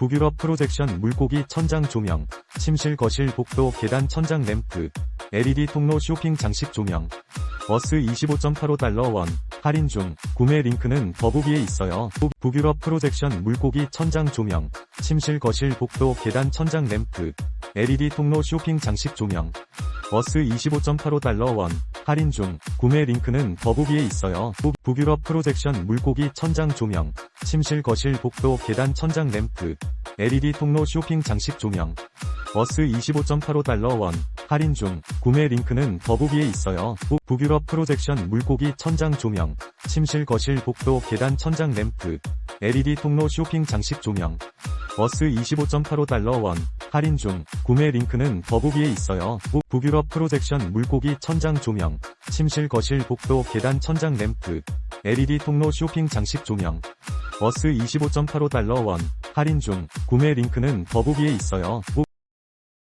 북유럽 프로젝션 물고기 천장 조명, 침실 거실 복도 계단 천장 램프, LED 통로 쇼핑 장식 조명, 버스 25.85달러 원, 할인 중, 구매 링크는 더보기에 있어요. 북- 북유럽 프로젝션 물고기 천장 조명, 침실 거실 복도 계단 천장 램프, LED 통로 쇼핑 장식 조명, 버스 25.85달러 원, 할인 중, 구매 링크는 더보기에 있어요. 북- 북유럽 프로젝션 물고기 천장 조명, 침실 거실 복도 계단 천장 램프, LED 통로 쇼핑 장식 조명, 버스 25.85달러 원, 할인 중, 구매 링크는 더보기에 있어요. 북- 북유럽 프로젝션 물고기 천장 조명, 침실 거실 복도 계단 천장 램프, LED 통로 쇼핑 장식 조명, 버스 25.85달러 원, 할인 중, 구매 링크는 더보기에 있어요. 북- 북유럽 프로젝션 물고기 천장 조명, 침실 거실 복도 계단 천장 램프, LED 통로 쇼핑 장식 조명, 버스 25.85달러 원, 할인 중, 구매 링크는 더보기에 있어요. 북-